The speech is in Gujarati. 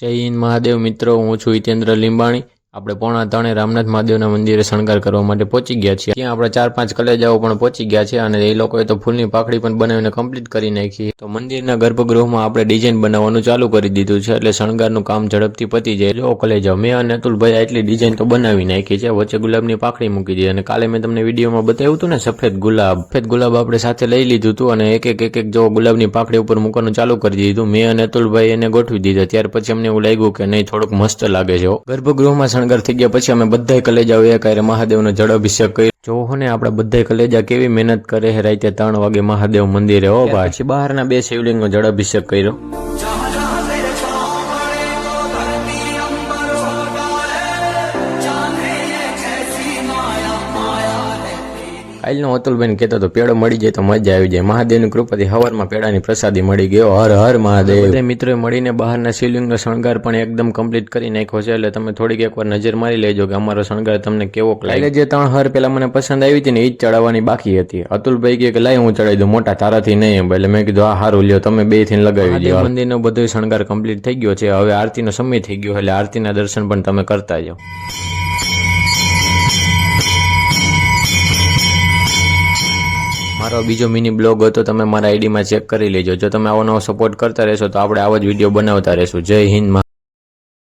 જય હિન્દ મહાદેવ. મિત્રો હું છું હિતેન્દ્ર લીંબાણી. આપણે પોણા ત્રણે રામનાથ મહાદેવના મંદિરે શણગાર કરવા માટે પહોંચી ગયા છીએ. ત્યાં આપણે ચાર પાંચ કલેજાઓ પણ પહોંચી ગયા છે અને એ લોકોએ તો ફૂલની પાખડી પણ બનાવીને કમ્પ્લીટ કરી નાખી. તો મંદિરના ગર્ભગૃહમાં આપણે ડિઝાઇન બનાવવાનું ચાલુ કરી દીધું છે એટલે શણગારનું કામ ઝડપથી પતી જાય. જો કલેજાઓ મેં અને અતુલભાઈ આટલી ડિઝાઇન તો બનાવી નાખી છે. વચ્ચે ગુલાબની પાખડી મૂકી દીધી અને કાલે મેં તમને વિડીયોમાં બતાવ્યું હતું ને, સફેદ ગુલાબ. સફેદ ગુલાબ આપણે સાથે લઈ લીધું હતું અને એક એક એક એક જો ગુલાબની પાખડી ઉપર મૂકવાનું ચાલુ કરી દીધું. મેં અને અતુલભાઈ એને ગોઠવી દીધા. ત્યાર પછી અમને એવું લાગ્યું કે નહીં, થોડુંક મસ્ત લાગે છે. ગર્ભગૃહમાં શણગાર થઈ ગયા પછી અમે બધાય કલેજાઓ એક હારે મહાદેવનો જળ અભિષેક કર્યો. જોવો ને આપણે બધા કલેજા કેવી મહેનત કરે છે રાતે ત્રણ વાગે મહાદેવ મંદિરે હો ભાઈ. પછી બહારના બે શિવલિંગનો જળ અભિષેક કર્યો. કાલનો અતુલબેન કહેતો હતો પેડો મળી જાય તો મજા આવી જાય. મહાદેવની કૃપાથી હવારમાં પેડાની પ્રસાદી મળી ગયો હર હર મહાદેવ. બધે મિત્રોએ મળીને બહારના શિવલિંગનો શણગાર પણ એકદમ કમ્પ્લીટ કરી નાખ્યો છે. એટલે તમે થોડીક એકવાર નજર મારી લેજો કે અમારો શણગાર તમને કેવો લાગે જે ત્રણ હર પેલા મને પસંદ આવી હતી ને એ જ ચડાવવાની બાકી હતી. અતુલભાઈ કે લાય હું ચડાવી દઉં. મોટા તારાથી નહીં એટલે મેં કીધું આ સારું લ્યો તમે બેથી લગાવી દો. મંદિરનો બધો શણગાર કમ્પ્લીટ થઈ ગયો છે. હવે આરતીનો સમય થઈ ગયો એટલે આરતીના દર્શન પણ તમે કરતા જાઓ. મારો બીજો મિની બ્લોગ હતો તમે મારા આઈડીમાં ચેક કરી લેજો. જો તમે આવો નવો સપોર્ટ કરતા રહેશો તો આપણે આવો જ વીડિયો બનાવતા રહેશું. જય હિન્દ